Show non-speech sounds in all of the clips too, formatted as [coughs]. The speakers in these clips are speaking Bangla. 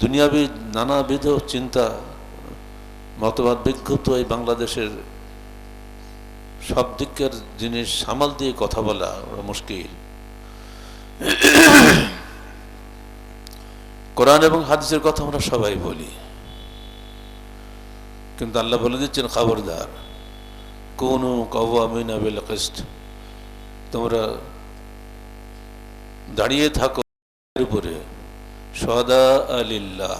দুনিয়াবি নানাবিধ চিন্তা, মতবাদ, বিক্ষুব্ধ এই বাংলাদেশের সব দিকের জিনিস সামাল দিয়ে কথা বলা ওরা মুশকিল। কোরআন এবং হাদিসের কথা আমরা সবাই বলি। কিন্তু আল্লাহ বলে দিচ্ছেন, খবরদার। কোন তোমরা দাঁড়িয়ে থাকো উপরে। সদা আলিল্লাহ,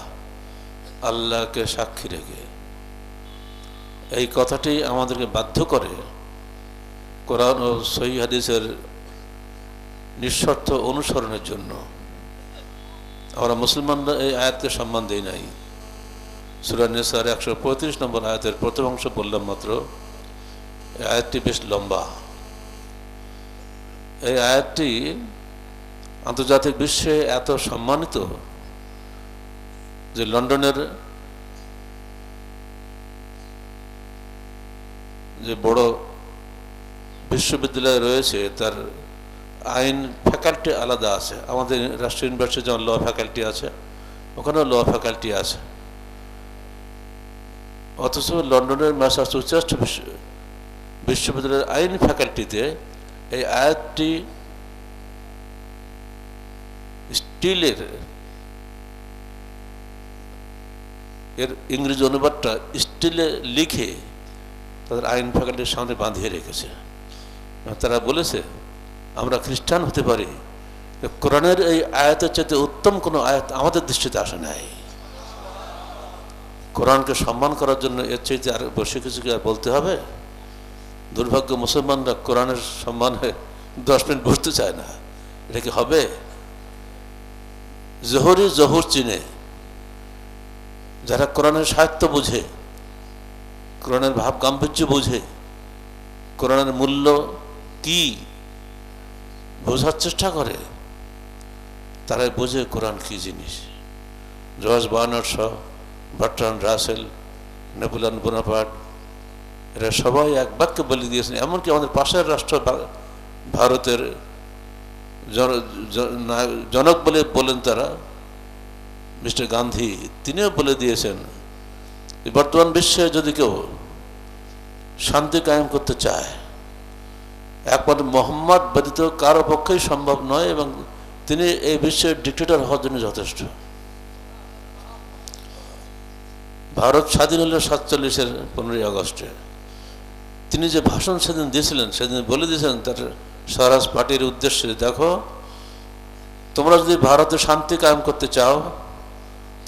আল্লাহকে সাক্ষী রেখে। এই কথাটি আমাদেরকে বাধ্য করে কোরআন ও সহি হাদিসের নিঃস্বার্থ অনুসরণের জন্য। আমরা মুসলমানরা এই আয়াতকে সম্মান দিই নাই। সুরা নেসার একশো পঁয়ত্রিশ নম্বর আয়াতের প্রথম অংশ বললাম মাত্র, এই আয়াতটি বেশ লম্বা। এই আয়াতটি আন্তর্জাতিক বিশ্বে এত সম্মানিত যে লন্ডনের যে বড় বিশ্ববিদ্যালয় রয়েছে, তার আইন ফ্যাকাল্টি আলাদা আছে। আমাদের রাষ্ট্রীয় ইউনিভার্সিটি যেমন ল ফ্যাকাল্টি আছে, ওখানেও ল ফ্যাকাল্টি আছে। অথচ লন্ডনের ম্যাসাচুসেটস বিশ্ব, বিশ্ববিদ্যালয়ের আইন ফ্যাকাল্টিতে এই আয়াতটি স্টিলের এর ইংরেজি অনুবাদটা স্টিলে লিখে তাদের আইন ফ্যাকাল্টির সামনে বাঁধিয়ে রেখেছে। তারা বলেছে, আমরা খ্রিস্টান হতে পারি কোরআনের এই আয়াতের চাইতে উত্তম কোনো আয়াত আমাদের দৃষ্টিতে আসে নাই। কোরআনকে সম্মান করার জন্য এর চাইতে আর বসে কিছু কি আর বলতে হবে? দুর্ভাগ্য মুসলমানরা কোরআনের সম্মানে দশ মিনিট বসতে চায় না। এটা কি হবে? জহরি জহর চিনে যারা কোরআনের সাহিত্য বুঝে, কোরআনের ভাব গাম্ভীর্য বুঝে, কোরআনের মূল্য কি বোঝার চেষ্টা করে, তারাই বোঝে কোরআন কি জিনিস। George Shaw Bertrand Russell, Napoleon Bonaparte এরা সবাই এক বাক্যে বলে দিয়েছেন, এমনকি আমাদের পাশের রাষ্ট্র ভারতের জনক বলে বলেন তারা মিস্টার গান্ধী, তিনিও বলে দিয়েছেন বর্তমান বিশ্বে যদি কেউ শান্তি কায়েম করতে চায়, একমাত্র মোহাম্মদ ব্যতীত কারও পক্ষেই সম্ভব নয় এবং তিনি এই বিশ্বের ডিক্টেটর হওয়ার জন্য যথেষ্ট। ভারত স্বাধীন হলো সাতচল্লিশের পনেরোই আগস্টে। তিনি যে ভাষণ সেদিন দিয়েছিলেন, সেদিন বলে দিয়েছিলেন তার স্বরাজ পার্টির উদ্দেশ্যে, দেখো, তোমরা যদি ভারতে শান্তি কায়েম করতে চাও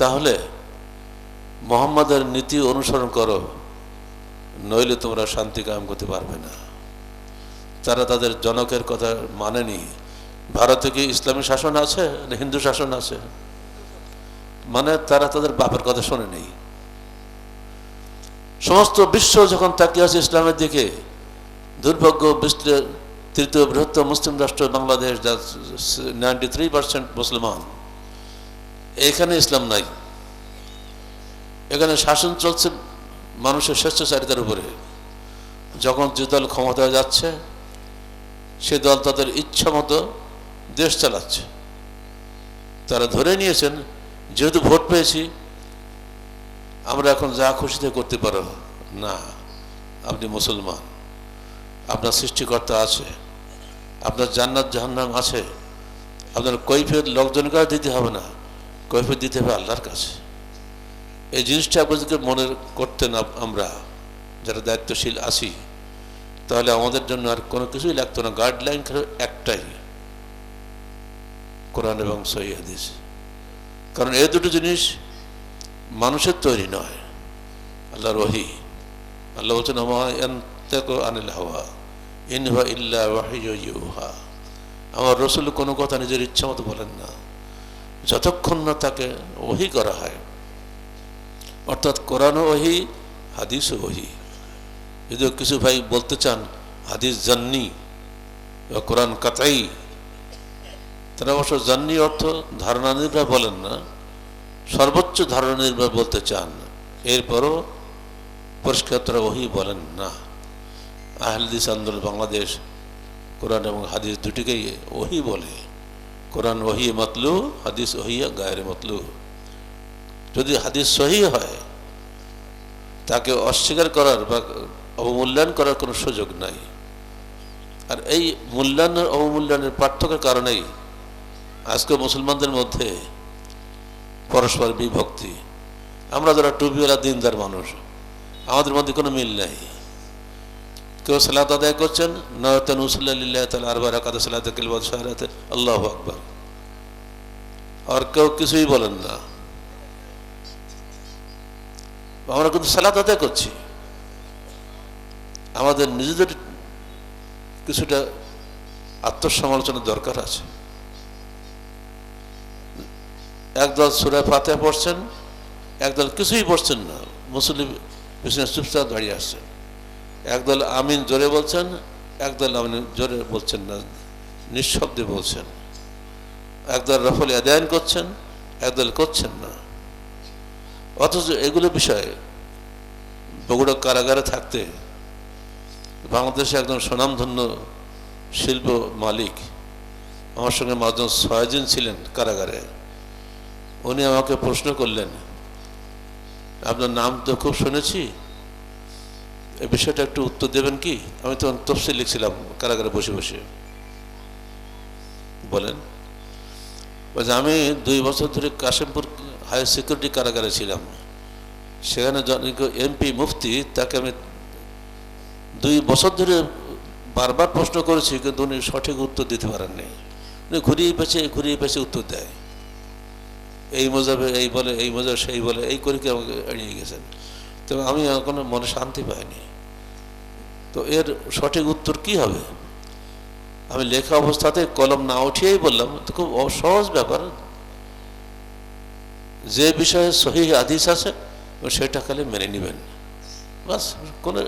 তাহলে মোহাম্মদের নীতি অনুসরণ করো, নইলে তোমরা শান্তি কায়েম করতে পারবে না। তারা তাদের জনকের কথা মানেনি। ভারতে কি ইসলামী শাসন আছে না হিন্দু শাসন আছে? মানে তারা তাদের বাপের কথা শোনেনি। সমস্ত বিশ্ব যখন তাকিয়ে আছে ইসলামের দিকে, দুর্ভাগ্য, বিশ্বের তৃতীয় বৃহত্তম মুসলিম রাষ্ট্র বাংলাদেশ নাইনটি থ্রি পার্সেন্ট মুসলমান। এখানে ইসলাম নাই। এখানে শাসন চলছে মানুষের স্বেচ্ছাচারিতার উপরে। যখন যে দল ক্ষমতায় যাচ্ছে, সে দল তাদের ইচ্ছা মতো দেশ চালাচ্ছে। তারা ধরে নিয়েছেন, যেহেতু ভোট পেয়েছি, আমরা এখন যা খুশিতে করতে পারো। না, আপনি মুসলমান। আপনার সৃষ্টিকর্তা আছে, আপনার জান্নাত জাহান্নাম আছে। আপনার কৈফের লোকজনকে দিতে হবে না। কৈফিয়ত দিতে হবে আল্লাহর কাছে। এই জিনিসটা আপনাদেরকে মনে করতেন আপ- আমরা যারা দায়িত্বশীল আছি, তাহলে আমাদের জন্য আর কোনো কিছুই লাগতো না। গাইডলাইন একটাই, কোরআন এবং সহি হাদিস। কারণ এই দুটো জিনিস মানুষের তৈরি নয়, আল্লাহর ওহি। আল্লাহ বলছেন আনিল হাওয়া ইনহা ইল্লা ওয়াহিউহা আমার রসুল কোনো কথা নিজের ইচ্ছা মতো বলেন না। যতক্ষণ না তাকে ওহি করা হয়। অর্থাৎ কোরআন ওহি হাদিস ওহি। যদিও কিছু ভাই বলতে চান, হাদিস জান্নি বা কোরআন কাতাই। তারা অবশ্য জান্নি অর্থ ধারণা নির্ভর বলেন না, সর্বোচ্চ ধারণা নির্ভর বলতে চান। এরপরও পরিষ্কার তারা ওহি বলেন না। আহলদিস আন্দোলন বাংলাদেশ, কোরআন এবং হাদিস দুটিকেই ওহি বলে। কোরআন ওহি মতলু, হাদিস ওহিয়া গায়ের মতলু। যদি হাদিস সহি হয়, তাকে অস্বীকার করার বা অবমূল্যায়ন করার কোনো সুযোগ নাই। আর এই মূল্যায়নের অবমূল্যায়নের পার্থক্যের কারণেই আজকে মুসলমানদের মধ্যে পরস্পর বিভক্তি। আমরা যারা টুপিওয়ালা দিনদার মানুষ, আমাদের মধ্যে কোনো মিল নেই। কেউ সালাত আদায় করছেন? নয়তন উসল্লাহ তাল আরবার কাদা সালাত কিলবাদ আল্লাহ আকবর। আর কেউ কিছুই বলেন না। আমরা কিন্তু সালাত আদায় করছি। আমাদের নিজেদের কিছুটা আত্মসমালোচনার দরকার আছে। একদল সুরা ফাতে পড়ছেন, একদল কিছুই পড়ছেন না। মুসলিম পিছনে চুপচাপ দাঁড়িয়ে আসছেন। একদল আমিন জোরে বলছেন, একদল আমিন জোরে বলছেন না, নিঃশব্দে বলছেন। একদল রফল আদায়ন করছেন, একদল করছেন না। অথচ এগুলো বিষয়ে বগুড়া কারাগারে থাকতে বাংলাদেশে একজন স্বনামধন্য শিল্প মালিক, আমার সঙ্গে মাঝজন ছয়জন ছিলেন কারাগারে। উনি আমাকে প্রশ্ন করলেন, আপনার নাম তো খুব শুনেছি এই বিষয়টা একটু উত্তর দেবেন কি? আমি তখন তফসিল লিখছিলাম, কারাগারে বসে বসে। বলেন আমি দুই বছর ধরে কাশিমপুর হাই সিকিউরিটি কারাগারে ছিলাম। সেখানে এমপি মুফতি, তাকে আমি দুই বছর ধরে বারবার প্রশ্ন করেছি, কিন্তু উনি সঠিক উত্তর দিতে পারেননি। উনি ঘুরিয়ে পেছে ঘুরিয়ে পেছে উত্তর দেয়। এই মজাবে এই বলে, এই মজা সেই বলে, এই করে কি আমাকে এড়িয়ে গেছেন? তো আমি কোনো মনে শান্তি পাইনি। তো এর সঠিক উত্তর কি হবে? আমি লেখা অবস্থাতে কলম না উঠিয়েই বললাম, তো খুব সহজ ব্যাপার। যে বিষয়ে সহি আদিস আছে, সেটা খালি মেনে নেবেন। বাস, কোনো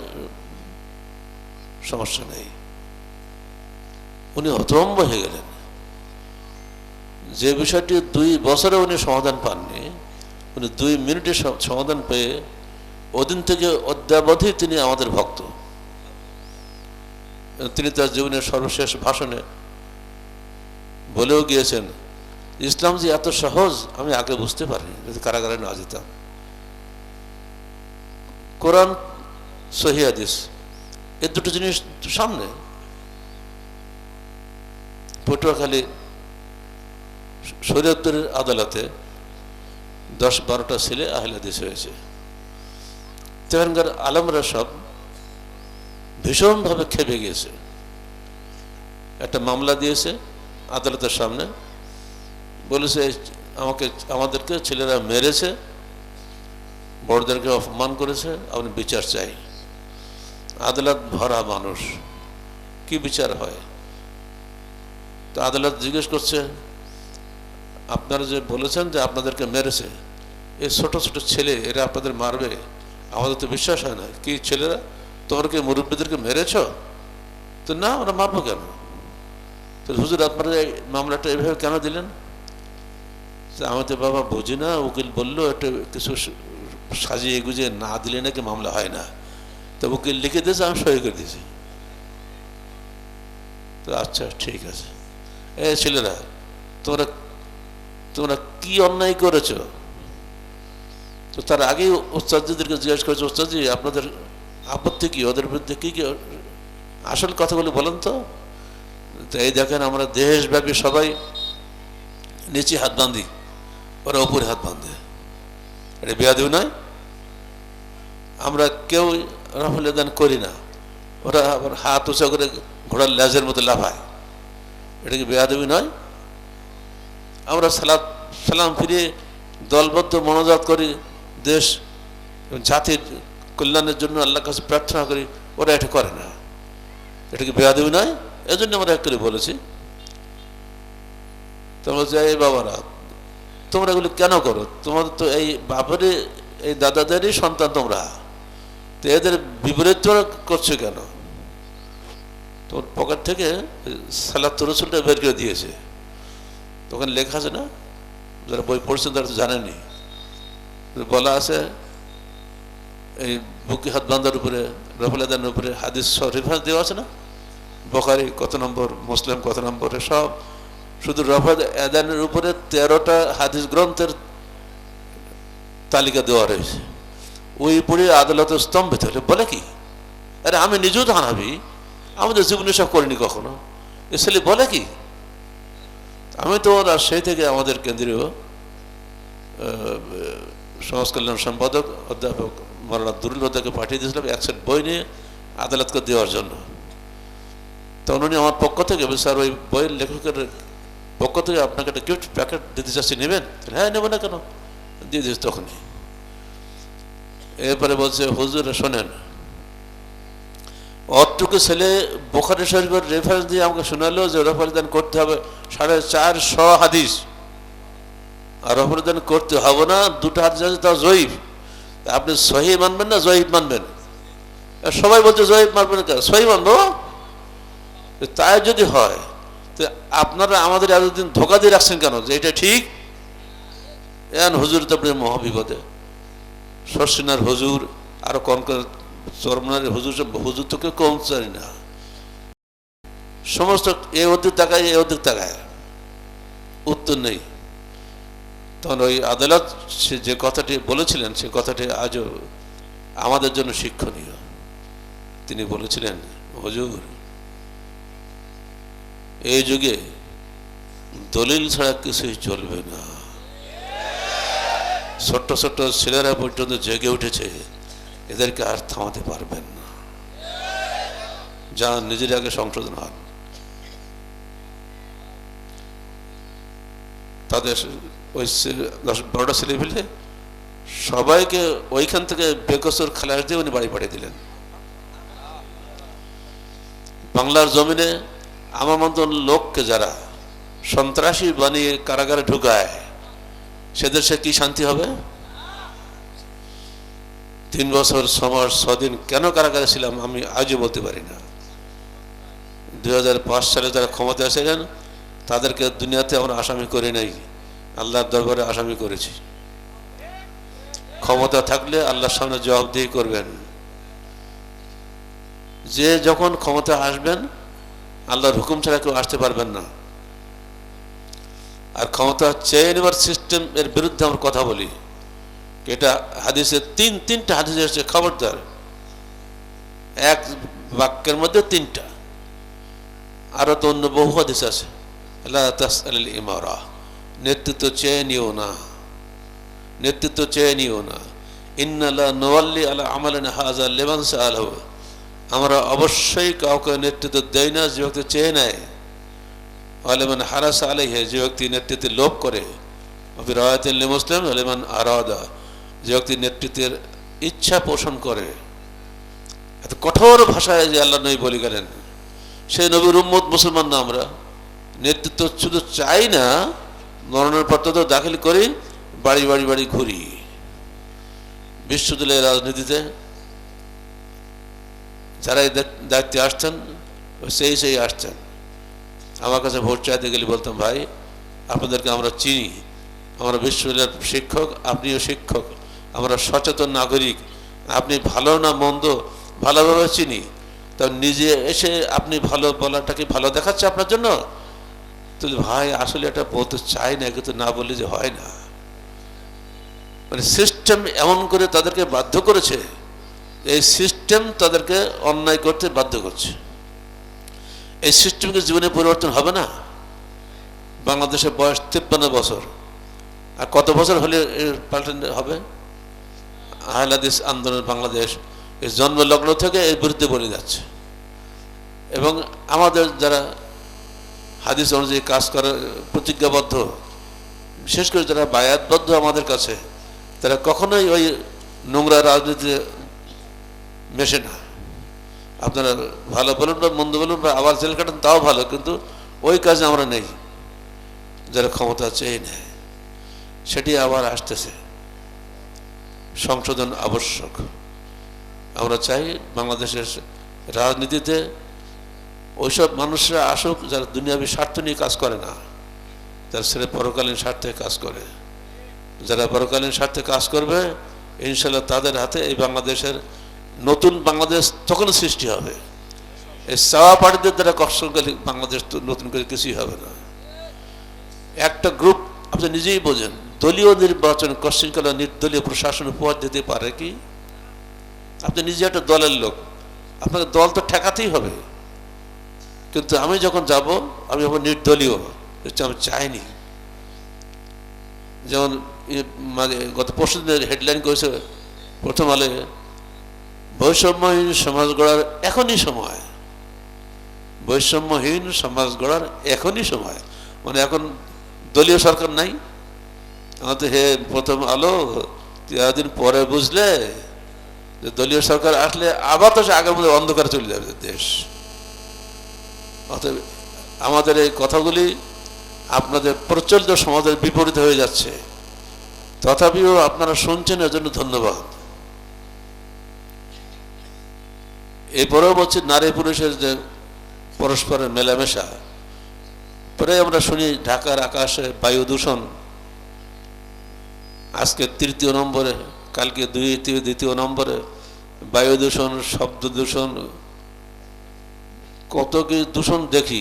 সমস্যা নেই। উনি হতভম্ব হয়ে গেলেন। যে বিষয়টি দুই বছরে উনি সমাধান পাননি, উনি দুই মিনিটে সমাধান পেয়ে ওদিন থেকে অদ্যাবধি তিনি আমাদের ভক্ত। তিনি তার জীবনের সর্বশেষ ভাষণে বলেও গিয়েছেন, ইসলাম যে এত সহজ, আমি আগে বুঝতে পারিনি যদি কারাগারে না যেতাম। কোরআন সহিদিস এ দুটো জিনিস সামনে। পটুয়াখালী শরীয়তের আদালতে দশ বারোটা ছেলে আহলাদিস হয়েছে। তেমনকার আলমরা সব ভীষণভাবে খেপে গিয়েছে। একটা মামলা দিয়েছে আদালতের সামনে। বলেছে, আমাকে, আমাদেরকে ছেলেরা মেরেছে, বড়দেরকে অপমান করেছে আপনি বিচার চাই। আদালত ভরা মানুষ, কি বিচার হয়? তো আদালত জিজ্ঞেস করছে, আপনারা যে বলেছেন যে আপনাদেরকে মেরেছে, এই ছোট ছোট ছেলে, এরা আপনাদের মারবে? আমাদের তো বিশ্বাস হয় না। কি ছেলেরা? তোমরা কি মুরব্বীদেরকে মেরেছ? তো না আমরা মারবো কেন? তো হুজুর, আপনারা মামলাটা এভাবে কেন দিলেন? আমাদের বাবা বুঝি না, উকিল বলল, একটা কিছু সাজিয়ে গুজিয়ে না দিলে নাকি মামলা হয় না। তো উকিল লিখে দিয়েছে, আমি সই করে দিয়েছি। তো আচ্ছা ঠিক আছে। এ ছেলেরা, তোমরা তোমরা কি অন্যায় করেছ? তো তার আগেই ওস্তাদজিদেরকে জিজ্ঞাসা করেছে ওস্তাদজি আপনাদের আপত্তি কি? ওদের বিরুদ্ধে কী কী আসল কথাগুলো বলেন তো? এই দেখেন, আমরা দেশব্যাপী সবাই নিচে হাত বাঁধি, ওরা উপরে হাত বাঁধে। এটা বেয়াদিও নয়। আমরা কেউ রাফল দান করি না। ওরা আবার হাত উঁচা করে ঘোড়ার লেজের মতো লাফায়। এটা কি বেয়াদবি নয়? আমরা সালাদ সালাম ফিরে দলবদ্ধ মনোজাত করি দেশ জাতির কল্যাণের জন্য আল্লাহর কাছে প্রার্থনা করি, ওরা এটা করে না। এটা কি বেয়াদবি নয়, এজন্য আমরা এক করে বলেছি। তোমরা যে এই বাবারা, তোমরা এগুলো কেন করো? তোমাদের তো এই বাপেরই, এই দাদাদেরই সন্তান তোমরা। তো এদের বিপরীত করছ কেন? তোমার পকেট থেকে সালাদ রসুলটা বের করে দিয়েছে। তখন লেখা আছে না, যারা বই পড়ছেন তারা তো জানেনি বলা আছে, এই বুকি হাত বান্ধার উপরে, রফুল আদানের উপরে হাদিস রেফারেন্স দেওয়া আছে না? বখারি কত নম্বর, মুসলিম কত নম্বরে সব শুধু রফাদ আদানের উপরে তেরোটা হাদিস গ্রন্থের তালিকা দেওয়া রয়েছে। ওই পড়ে আদালত স্তম্ভিত হলে বলে কি? আরে আমি নিজেও তো হানাবি আমাদের জীবনে সব করিনি কখনো। এ বলে কি? আমি তো ওরা সেই থেকে আমাদের কেন্দ্রীয় আহ, সমাজ কল্যাণ সম্পাদক অধ্যাপক মৌলানা দুরুল হদাকে পাঠিয়ে দিয়েছিলাম এক সেট বই নিয়ে আদালতকে দেওয়ার জন্য। তখন উনি আমার পক্ষ থেকে স্যার ওই বইয়ের লেখকের পক্ষ থেকে আপনাকে একটা গিফট প্যাকেট দিতে চাচ্ছি নেবেন? হ্যাঁ নেব না কেন? দিয়ে দিস তখনই। এরপরে বলছে হুজুর শোনেন অতটুকু ছেলে বোখারি শরীফের রেফারেন্স দিয়ে আমাকে শোনালো যে রফরদান করতে হবে সাড়ে চারশো হাদিস। আর রফরদান করতে হবে না, দুটো হাদিস আছে তা জয়ীফ আপনি সহি মানবেন না জয়ীফ মানবেন? সবাই বলছে জয়ীফ মানবেন কেন? সহি মানবো? তাই যদি হয়, তো আপনারা আমাদের এতদিন ধোকা দিয়ে রাখছেন কেন যে এটা ঠিক? এন হুজুর তো আপনি মহাবিপদে। শর্ষিনার হুজুর, আরও কন কন চরমনার হুজুর হুজুর তো কেউ কম চাই না। সমস্ত এ ওদিক তাকায়, এ ওদিক তাকায়। উত্তর নেই। তখন ওই আদালত সে যে কথাটি বলেছিলেন, সে কথাটি আজও আমাদের জন্য শিক্ষণীয়। তিনি বলেছিলেন, হুজুর, এই যুগে দলিল ছাড়া কিছুই চলবে না। ছোট্ট ছোট্ট ছেলেরা পর্যন্ত জেগে উঠেছে, এদেরকে আর থামাতে পারবেন না। যা নিজের আগে সংশোধন হন। তাদের ওই ছেলে- দশ বারোটা ছেলে ফেলে সবাইকে ওইখান থেকে বেকসুর খালাস দিয়ে উনি বাড়ি পাঠিয়ে দিলেন। বাংলার জমিনে আমার মতন লোককে যারা সন্ত্রাসী বানিয়ে কারাগারে ঢুকায়, সে কি শান্তি হবে? তিন বছর ছমাস ছদিন কেন কারাগারে ছিলাম আমি আজও বলতে পারি না। দু হাজার পাঁচ সালে যারা ক্ষমতা ছিলেন, তাদেরকে দুনিয়াতে আমরা আসামি করি নাই। আল্লাহর দরবারে আসামি করেছি। ক্ষমতা থাকলে আল্লাহর সামনে জবাবদিহি করবেন। যে যখন ক্ষমতা আসবেন, আল্লাহর হুকুম ছাড়া কেউ আসতে পারবেন না। আর ক্ষমতা চেয়ে নেবার সিস্টেম এর বিরুদ্ধে আমরা কথা বলি। এটা হাদিসে তিন, তিনটা হাদিস এসেছে, খবরদার। এক বাক্যের মধ্যে তিনটা। আরও তো অন্য বহু হাদিস আছে। আল্লাহ তাসআলিল ইমারা। নেতৃত্ব চেয়ে নিও না। নেতৃত্ব চেয়ে নিও না। ইন্নাল্লাহ নোয়াল্লি আলা আমালেন হাজা আলহ আমরা অবশ্যই কাউকে নেতৃত্ব দেয় না, যে ব্যক্তি চেয়ে নেয়। আলেমান আলাইহে, যে ব্যক্তি নেতৃত্বে লোভ করে। মুসলিম আলেমান আরাদা, যে ব্যক্তি নেতৃত্বের ইচ্ছা পোষণ করে। এত কঠোর ভাষায় যে আল্লাহ নবী বলে গেলেন। সেই নবীর উম্মত মুসলমান না আমরা। নেতৃত্ব শুধু চাই না মরণের পত্র তো দাখিল করি, বাড়ি বাড়ি বাড়ি ঘুরি। বিশ্বদলের রাজনীতিতে যারা এই দায়িত্বে আসছেন, সেই সেই আসছেন। আমার কাছে ভোট চাইতে গেলে বলতাম, ভাই, আপনাদেরকে আমরা চিনি। আমরা বিশ্ববিদ্যালয়ের শিক্ষক, আপনিও শিক্ষক। আমরা সচেতন নাগরিক। আপনি ভালো না মন্দ, ভালোভাবে চিনি। তা নিজে এসে আপনি ভালো বলাটা কি ভালো দেখাচ্ছে আপনার জন্য? তো ভাই, আসলে এটা বলতে চাই না, কিন্তু না বললে যে হয় না। মানে সিস্টেম এমন করে তাদেরকে বাধ্য করেছে, এই সিস্টেম তাদেরকে অন্যায় করতে বাধ্য করছে। এই সিস্টেমকে জীবনে পরিবর্তন হবে না। বাংলাদেশের বয়স তিপ্পান্ন বছর। আর কত বছর হলে পাল্টান হবে? আহলাদিস আন্দোলন বাংলাদেশ এই জন্মলগ্ন থেকে এর বিরুদ্ধে বলে যাচ্ছে। এবং আমাদের যারা হাদিস অনুযায়ী কাজ করে প্রতিজ্ঞাবদ্ধ। বিশেষ করে যারা বায়াতবদ্ধ আমাদের কাছে, তারা কখনোই ওই নোংরা রাজনীতিতে মেশে না। আপনারা ভালো বলুন বা মন্দ বলুন বা আবার জেল কাটেন, তাও ভালো, কিন্তু ওই কাজে আমরা নেই। যারা ক্ষমতা চেয়ে নেয়, সেটি আবার আসতেছে। সংশোধন আবশ্যক। আমরা চাই বাংলাদেশের রাজনীতিতে ওইসব মানুষরা আসুক, যারা দুনিয়াবী স্বার্থ নিয়ে কাজ করে না, যারা ছেলে পরকালীন স্বার্থে কাজ করে। যারা পরকালীন স্বার্থে কাজ করবে ইনশাল্লাহ তাদের হাতে এই বাংলাদেশের নতুন বাংলাদেশ তখন সৃষ্টি হবে। এই চাওয়া পার্টিদের দ্বারা করলে বাংলাদেশ তো নতুন করে কিছুই হবে না। একটা গ্রুপ, আপনি নিজেই বোঝেন, দলীয় নির্বাচন কশৃঙ্খলা নির্দলীয় প্রশাসন উপহার দিতে পারে কি? আপনি নিজে একটা দলের লোক, আপনাকে দল তো ঠেকাতেই হবে। কিন্তু আমি যখন যাব, আমি হব নির্দলীয়। আমি চাইনি। যেমন মানে গত পরশু দিনের হেডলাইন করেছে প্রথম আলে বৈষম্যহীন সমাজ গড়ার এখনই সময়। বৈষম্যহীন সমাজ গড়ার এখনই সময়। মানে এখন দলীয় সরকার নাই। আমাদের হে প্রথম আলো দিন পরে বুঝলে যে দলীয় সরকার আসলে আবার তো সে আগের মধ্যে অন্ধকার চলে যাবে দেশ। অতএব আমাদের এই কথাগুলি আপনাদের প্রচলিত সমাজের বিপরীত হয়ে যাচ্ছে। তথাপিও আপনারা শুনছেন এর জন্য ধন্যবাদ। এরপরেও বলছি, নারী পুরুষের যে পরস্পরের মেলামেশা পরে আমরা শুনি ঢাকার আকাশে বায়ু দূষণ। আজকে তৃতীয় নম্বরে, কালকে দুই দ্বিতীয় নম্বরে বায়ু দূষণ, শব্দ দূষণ কত কি দূষণ দেখি,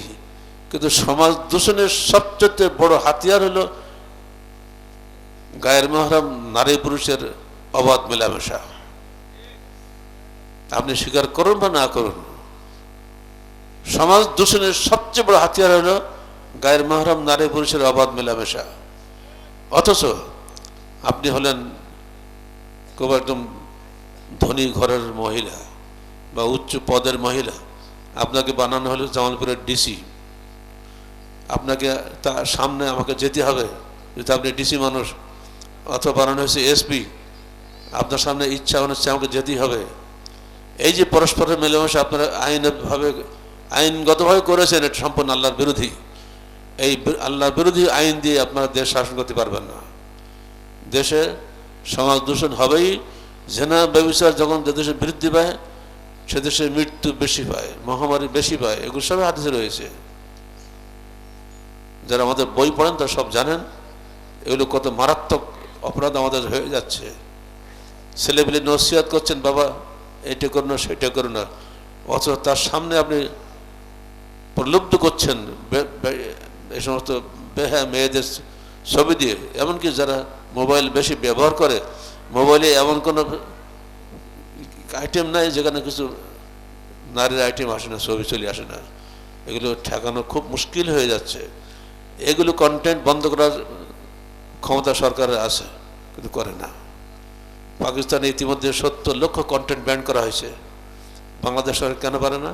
কিন্তু সমাজ দূষণের সবচেয়ে বড় হাতিয়ার হলো গায়ের মহরম, নারী পুরুষের অবাধ মেলামেশা। আপনি স্বীকার করুন বা না করুন, সমাজ দূষণের সবচেয়ে বড় হাতিয়ার হলো গায়ের মহরম, নারী পুরুষের অবাধ মেলামেশা। অথচ আপনি হলেন খুব একদম ধনী ঘরের মহিলা বা উচ্চ পদের মহিলা আপনাকে বানানো হলো জামালপুরের ডিসি আপনাকে তার সামনে আমাকে যেতে হবে, যেহেতু আপনি ডিসি মানুষ, অথবা বানানো হয়েছে এসপি আপনার সামনে ইচ্ছা হচ্ছে আমাকে যেতেই হবে। এই যে পরস্পরের মেলামেশা আপনারা আইনভাবে, আইনগতভাবে করেছেন, এটা সম্পূর্ণ আল্লাহর বিরোধী। এই আল্লাহর বিরোধী আইন দিয়ে আপনারা দেশ শাসন করতে পারবেন না। দেশে সমাজ দূষণ হবেই, জেনা ব্যবসার যখন যে দেশে বৃদ্ধি পায় সে দেশে মৃত্যু বেশি পায় মহামারী বেশি পায় এগুলো সবই হাদিসে রয়েছে। যারা আমাদের বই পড়েন তারা সব জানেন, এগুলো কত মারাত্মক অপরাধ আমাদের হয়ে যাচ্ছে। ছেলেপিলে নসিহাত করছেন, বাবা, এটা করো না, সেটা করো না। অথচ তার সামনে আপনি প্রলুব্ধ করছেন এই সমস্ত বেহা মেয়েদের ছবি দিয়ে। এমনকি যারা মোবাইল বেশি ব্যবহার করে, মোবাইলে এমন কোনো আইটেম নাই, যেখানে কিছু নারীর আইটেম আসে না, ছবি চলে আসে না। এগুলো ঠেকানো খুব মুশকিল হয়ে যাচ্ছে। এগুলো কন্টেন্ট বন্ধ করার ক্ষমতা সরকারের আছে, কিন্তু করে না। পাকিস্তানে ইতিমধ্যে সত্তর লক্ষ কন্টেন্ট ব্যান করা হয়েছে। বাংলাদেশ সরকার কেন পারে না?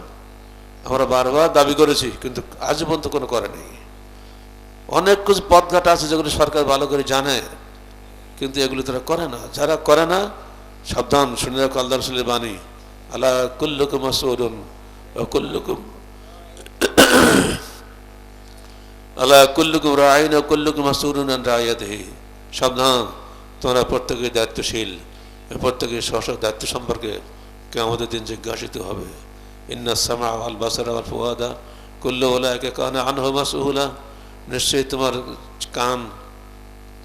আমরা বারবার দাবি করেছি, কিন্তু আজ পর্যন্ত কোনো করেনি অনেক কিছু পথঘাট আছে যেগুলো সরকার ভালো করে জানে, কিন্তু এগুলো তারা করে না। যারা করে না সাবধান, শুনে রাখো আল্লাহ রসুলের বাণী। আল্লাহ কুল্লুকুম আসরুন কুল্লুকুম [coughs] আল্লাহ কুল্লুকুম রায়ন কুল্লুকুম আসরুন রায়াতহি সাবধান, তোমরা প্রত্যেকের দায়িত্বশীল প্রত্যেকের স্ব দায়িত্ব সম্পর্কে কে আমাদের দিন জিজ্ঞাসিত হবে। ইন্না আল বাসার আল ফুয়াদা, কুল্লু ওলাকে কানে আনহ মাসুহুলা নিশ্চয়ই তোমার কান,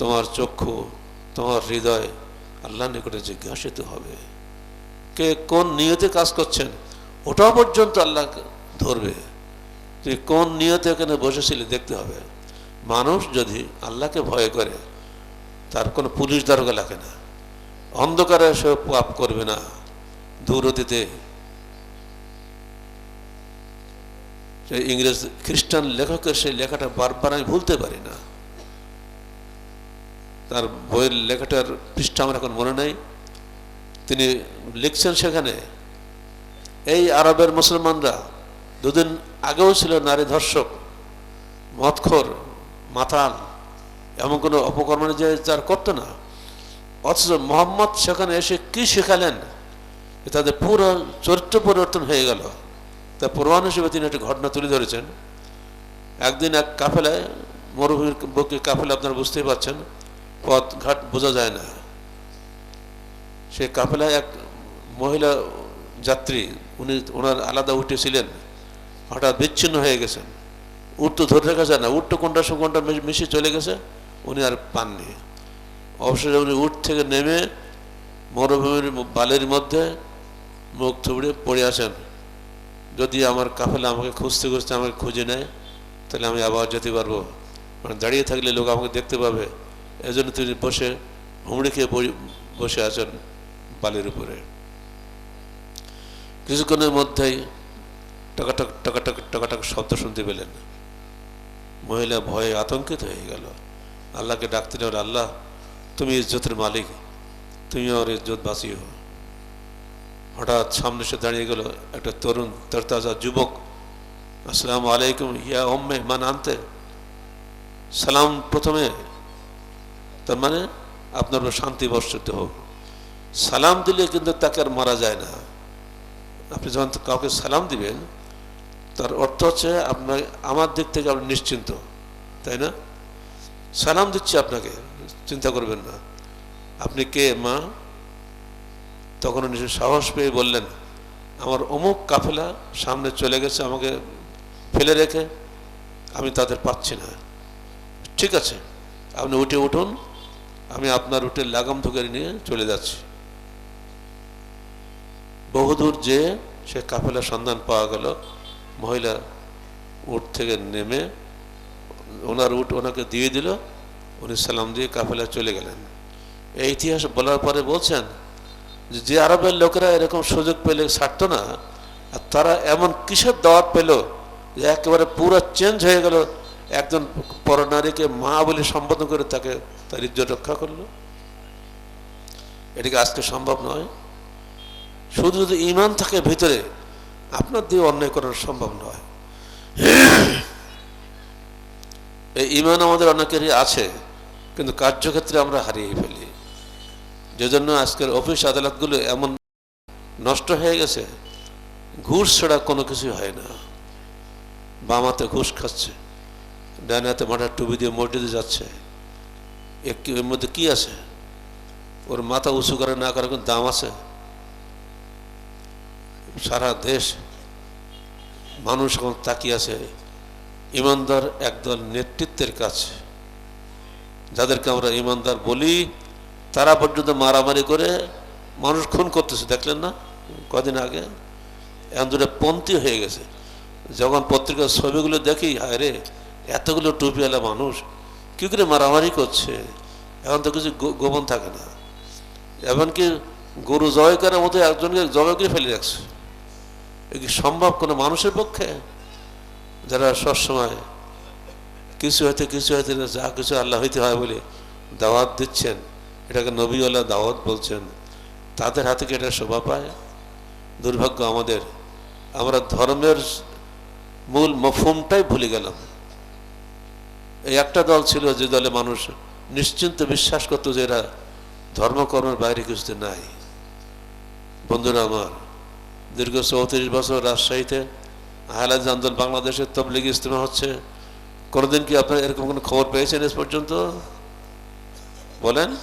তোমার চক্ষু, তোমার হৃদয় আল্লাহ নিকটে জিজ্ঞাসিত হবে, কে কোন নিয়তে কাজ করছেন? ওটাও পর্যন্ত আল্লাহ ধরবে। তুই কোন নিয়তে এখানে বসেছিলি দেখতে হবে। মানুষ যদি আল্লাহকে ভয় করে, তার কোনো পুলিশ দারোগা লাগে না। অন্ধকারে সে পাপ করবে না। দূরতিতে ইংরেজ খ্রিস্টান লেখকের সেই লেখাটা বারবার আমি ভুলতে পারি না। তার বইয়ের লেখাটার পৃষ্ঠা আমার এখন মনে নেই। তিনি লিখছেন সেখানে, এই আরবের মুসলমানরা দুদিন আগেও ছিল নারী ধর্ষক মতখর মাতাল, এমন কোনো অপকর্ম যে তার করতো না। অথচ মোহাম্মদ সেখানে এসে কি শেখালেন তাদের পুরো চরিত্র পরিবর্তন হয়ে গেল। তা প্রমাণ হিসেবে তিনি একটি ঘটনা তুলে ধরেছেন। একদিন এক কাফেলায়, মরুভূমির বুকে কাফেলা, আপনারা বুঝতেই পারছেন পথ ঘাট বোঝা যায় না। সে কাফেলায় এক মহিলা যাত্রী, উনি ওনার আলাদা উঠেছিলেন হঠাৎ বিচ্ছিন্ন হয়ে গেছেন। উট তো ধরে রাখা যায় না উট তো কোনটা সঙ্গে কোনটা মিশে চলে গেছে, উনি আর পাননি। অবশ্যই উনি উঠ থেকে নেমে মরুভূমির বালির মধ্যে মুখ থুবড়ে পড়ে আসেন। যদি আমার কাফেলা আমাকে খুঁজতে খুঁজতে আমাকে খুঁজে নেয়, তাহলে আমি আবার যেতে পারব। মানে দাঁড়িয়ে থাকলে লোক আমাকে দেখতে পাবে। এজন্য তিনি বসে, হুমড়ি খেয়ে বসে আছেন বালির উপরে। কিছুক্ষণের মধ্যেই টকাটক টকাটক টকাটক শব্দ শুনতে পেলেন। মহিলা ভয়ে আতঙ্কিত হয়ে গেল। আল্লাহকে ডাকতে নেওয়ার আল্লাহ, তুমি ইজ্জতের মালিক। তুমি আমার ইজ্জত বাঁচিও। হঠাৎ সামনে সে দাঁড়িয়ে গেল একটা তরুণ তরতাজা যুবক। আসসালামু আলাইকুম, ইয়া ওম্মে মান আনতে? সালাম, প্রথমে তার মানে আপনার শান্তি বর্ষিত হোক। সালাম দিলে কিন্তু তাকে আর মারা যায় না। আপনি যখন কাউকে সালাম দিবেন, তার অর্থ হচ্ছে আপনার, আমার দিক থেকে আপনি নিশ্চিন্ত, তাই না? সালাম দিচ্ছি আপনাকে, চিন্তা করবেন না। আপনি কে, মা? তখন উনি সাহস পেয়ে বললেন, আমার অমুক কাফেলা সামনে চলে গেছে, আমাকে ফেলে রেখে, আমি তাদের পাচ্ছি না। ঠিক আছে, আপনি উঠে উঠুন। আমি আপনার উঠে লাগাম ধুকে নিয়ে চলে যাচ্ছি। বহুদূর যে সে কাফেলার সন্ধান পাওয়া গেল, মহিলা উঠ থেকে নেমে ওনার উট ওনাকে দিয়ে দিল, উনি সালাম দিয়ে কাফেলা চলে গেলেন। এই ইতিহাস বলার পরে বলছেন যে যে আরবের লোকেরা এরকম সুযোগ পেলে ছাড়তো না, আর তারা এমন কিসের দাওয়াত পেল যে একেবারে পুরো চেঞ্জ হয়ে গেল একজন পরনারীকে মা বলে সম্বোধন করে তাকে তার ইজ্জত রক্ষা করল। এটাকে আজকে সম্ভব নয়। শুধু যদি ইমান থাকে ভিতরে, আপনার দিয়ে অন্যায় করা সম্ভব নয়। এই ইমান আমাদের অনেকেরই আছে, কিন্তু কার্যক্ষেত্রে আমরা হারিয়ে ফেলি। যে জন্য আজকের অফিস আদালতগুলো এমন নষ্ট হয়ে গেছে, ঘুষ ছাড়া কোনো কিছু হয় না। বাম হাতে ঘুষ খাচ্ছে। ডান হাতে মাথার টুপি দিয়ে মসজিদে যাচ্ছে। এর মধ্যে কি আছে? ওর মাথা উঁচু করে না করে কোনো দাম আছে? সারা দেশ মানুষ এখন তাকিয়ে আছে। ইমানদার একদল নেতৃত্বের কাছে। যাদেরকে আমরা ইমানদার বলি, তারা পর্যন্ত মারামারি করে মানুষ খুন করতেছে। দেখলেন না? কদিন আগে। এখন দুটো পন্থী হয়ে গেছে। যখন পত্রিকার ছবিগুলো দেখি, হায় এতগুলো টুপিওয়ালা মানুষ, কি করে মারামারি করছে? এখন তো কিছু গোপন থাকে না। এমনকি গরু জয় করার মতো একজনকে জবাই করে ফেলে রাখছে। এ কি সম্ভব কোনো মানুষের পক্ষে? যারা সবসময় কিছু হয়তো কিছু হইতে যা কিছু আল্লাহ হইতে হয় বলে দাওয়াত দিচ্ছেন, এটাকে নবীওয়ালা দাওয়াত বলছেন, তাদের হাতে কি এটা শোভা পায়? দুর্ভাগ্য আমাদের, আমরা ধর্মের মূল মফুমটাই ভুলে গেলাম। এই একটা দল ছিল যে দলে মানুষ নিশ্চিন্ত বিশ্বাস করতো যে এরা ধর্মকর্মের বাইরে কিছুতে নাই। বন্ধুরা আমার, দীর্ঘ চৌত্রিশ বছর রাজশাহীতে হায়লাজ আন্দোলন, বাংলাদেশের তবলিগ ইজতেমা হচ্ছে। কোনোদিন কি আপনারা এরকম কোনো খবর পেয়েছেন এস পর্যন্ত? বলেন?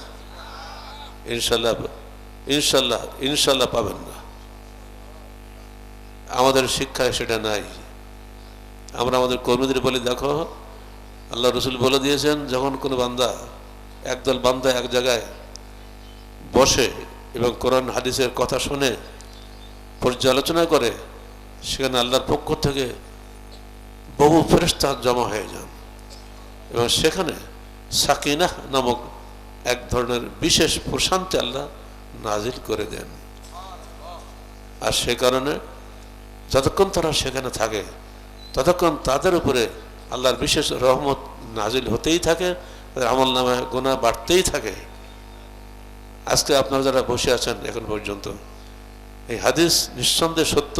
ইনশাল্লাহ ইনশাল্লাহ ইনশাল্লাহ পাবেন না। আমাদের শিক্ষায় সেটা নাই। আমরা আমাদের কর্মীদের বলে, দেখো আল্লাহ রসুল বলে দিয়েছেন, যখন কোনো বান্দা একদল বান্দা এক জায়গায় বসে এবং কোরআন হাদিসের কথা শুনে পর্যালোচনা করে, সেখানে আল্লাহর পক্ষ থেকে বহু ফেরেস্তা জমা হয়ে যান। এবং সেখানে সাকিনাহ নামক এক ধরনের বিশেষ প্রশান্তি আল্লাহ নাজিল করে দেন। আর সে কারণে যতক্ষণ তারা সেখানে থাকে, ততক্ষণ তাদের উপরে আল্লাহর বিশেষ রহমত নাজিল হতেই থাকে আমল নামে গোনা বাড়তেই থাকে। আজকে আপনারা যারা বসে আছেন এখন পর্যন্ত, এই হাদিস নিঃসন্দেহে সত্য।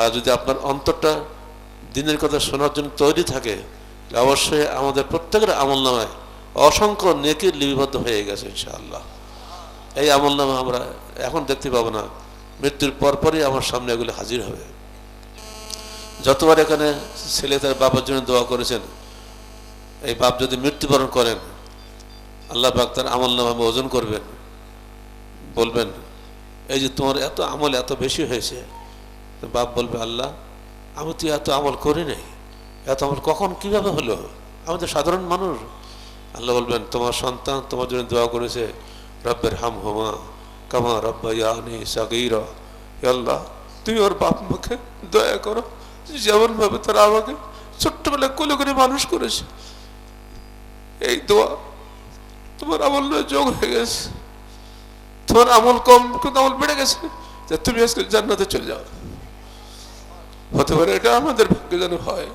আর যদি আপনার অন্তরটা দিনের কথা শোনার জন্য তৈরি থাকে অবশ্যই আমাদের প্রত্যেকের আমল নামায় অসংখ্য নেকির লিপিবদ্ধ হয়ে গেছে, ইনশাআল্লাহ। এই আমল নামা আমরা এখন দেখতে পাবো না, মৃত্যুর পরপরই আমার সামনে এগুলো হাজির হবে। যতবার এখানে ছেলে তার বাবার জন্য দোয়া করেছেন, এই বাপ যদি মৃত্যুবরণ করেন, আল্লাহ পাক তার আমল নামে ওজন করবেন। বলবেন, এই যে তোমার এত আমল এত বেশি হয়েছে। বাপ বলবে, আল্লাহ, আমি তো এত আমল করি নাই। এত আমল কখন, কীভাবে হলো? আমি তো সাধারণ মানুষ। আল্লাহ বলবেন, তোমার সন্তান তোমার জন্য দোয়া করেছে, রব্বের হাম হোমা, কামা রব্বা ইয়ানি সাকিরা আল্লাহ তুই ওর বাপ মাকে দয়া করো যেমন ভাবে তারা আমাকে ছোট্টবেলায় কোলে করে মানুষ করেছে। এই দোয়া তোমার আমল যোগ হয়ে গেছে। তোমার আমল কম, কিন্তু আমল বেড়ে গেছে। তুমি আজকে জান্নাতে চলে যাও। হতে পারে এটা আমাদের ভাগ্যে যেন হয়।